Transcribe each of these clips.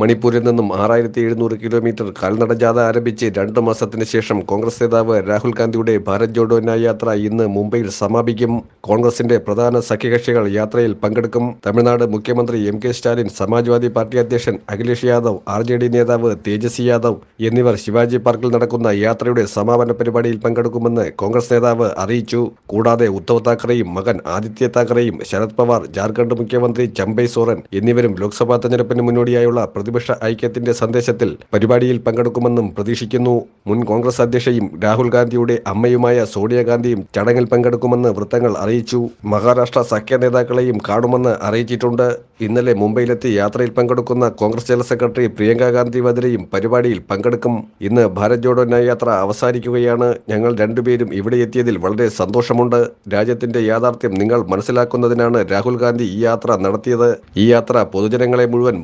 മണിപ്പൂരിൽ നിന്നും ആറായിരത്തി എഴുന്നൂറ് കിലോമീറ്റർ കാൽനട ജാഥ ആരംഭിച്ച് രണ്ട് മാസത്തിന് ശേഷം കോൺഗ്രസ് നേതാവ് രാഹുൽ ഗാന്ധിയുടെ ഭാരത് ജോഡോ യാത്ര ഇന്ന് മുംബൈയിൽ സമാപിക്കും. കോൺഗ്രസിന്റെ പ്രധാന സഖ്യകക്ഷികൾ യാത്രയിൽ പങ്കെടുക്കും. തമിഴ്നാട് മുഖ്യമന്ത്രി M K Stalin Samajwadi party അധ്യക്ഷൻ Akhilesh Yadav R J D നേതാവ് തേജസ്വി യാദവ് എന്നിവർ ശിവാജി പാർക്കിൽ നടക്കുന്ന യാത്രയുടെ സമാപന പരിപാടിയിൽ പങ്കെടുക്കുമെന്ന് കോൺഗ്രസ് നേതാവ് അറിയിച്ചു. കൂടാതെ ഉദ്ധവ് താക്കറെയും മകൻ ആദിത്യ താക്കറെയും ശരത് പവാർ ജാർഖണ്ഡ് മുഖ്യമന്ത്രി ചമ്പൈ സോറൻ എന്നിവരും ലോക്സഭാ തെരഞ്ഞെടുപ്പിന് മുന്നോടിയായുള്ള പ്രതിപക്ഷ ഐക്യത്തിന്റെ സന്ദേശത്തിൽ പരിപാടിയിൽ പങ്കെടുക്കുമെന്നും പ്രതീക്ഷിക്കുന്നു. മുൻ കോൺഗ്രസ് അധ്യക്ഷയും രാഹുൽ ഗാന്ധിയുടെ അമ്മയുമായ സോണിയാഗാന്ധിയും ചടങ്ങിൽ പങ്കെടുക്കുമെന്ന് വൃത്തങ്ങൾ അറിയിച്ചു. മഹാരാഷ്ട്ര സഖ്യ നേതാക്കളെയും കാണുമെന്ന് അറിയിച്ചിട്ടുണ്ട്. ഇന്നലെ മുംബൈയിലെത്തി യാത്രയിൽ പങ്കെടുക്കുന്ന കോൺഗ്രസ് ജനറൽ സെക്രട്ടറി പ്രിയങ്ക ഗാന്ധി വദ്രയും പരിപാടിയിൽ പങ്കെടുക്കും. ഇന്ന് ഭാരത് ജോഡോ യാത്ര അവസാനിക്കുകയാണ്. ഞങ്ങൾ രണ്ടുപേരും ഇവിടെ എത്തിയതിൽ വളരെ സന്തോഷമുണ്ട്. രാജ്യത്തിന്റെ യാഥാർത്ഥ്യം നിങ്ങൾ മനസ്സിലാക്കുന്നതിനാണ് രാഹുൽ ഗാന്ധി ഈ യാത്ര നടത്തിയത്. ഈ യാത്ര പൊതുജനങ്ങളെ മുഴുവൻ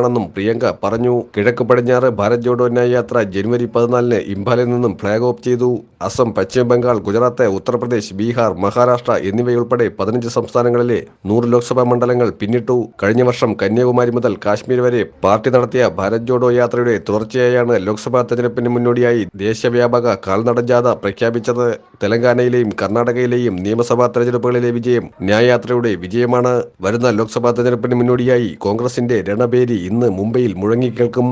ബോധവാന്മാരാക്കാനാണെന്നും പ്രിയങ്ക പറഞ്ഞു. കിഴക്ക് പടിഞ്ഞാറ് ഭാരത് ജോഡോ യാത്ര ജനുവരി പതിനാലിന് ഇംഫാലിൽ നിന്നും ഫ്ളാഗ് ഓഫ് ചെയ്തു. അസം പശ്ചിമ ബംഗാൾ ഗുജറാത്ത് ഉത്തർപ്രദേശ് ബീഹാർ മഹാരാഷ്ട്ര എന്നിവയുൾപ്പെടെ പതിനഞ്ച് സംസ്ഥാനങ്ങളിലെ നൂറ് ലോക്സഭാ മണ്ഡലങ്ങൾ പിന്നിട്ടു. കഴിഞ്ഞ വർഷം കന്യാകുമാരി മുതൽ കാശ്മീർ വരെ പാർട്ടി നടത്തിയ ഭാരത് ജോഡോ യാത്രയുടെ തുടർച്ചയായാണ് ലോക്സഭാ തെരഞ്ഞെടുപ്പിന് മുന്നോടിയായി ദേശവ്യാപക കാൽനട ജാഥ പ്രഖ്യാപിച്ചത്. തെലങ്കാനയിലെയും കർണാടകയിലെയും നിയമസഭാ തെരഞ്ഞെടുപ്പുകളിലെ വിജയം ന്യായയാത്രയുടെ വിജയമാണ്. വരുന്ന ലോക്സഭാ തെരഞ്ഞെടുപ്പിന് മുന്നോടിയായി കോൺഗ്രസിന്റെ രണബേരി ഇന്ന് മുംബൈയിൽ മുഴങ്ങിക്കേൾക്കും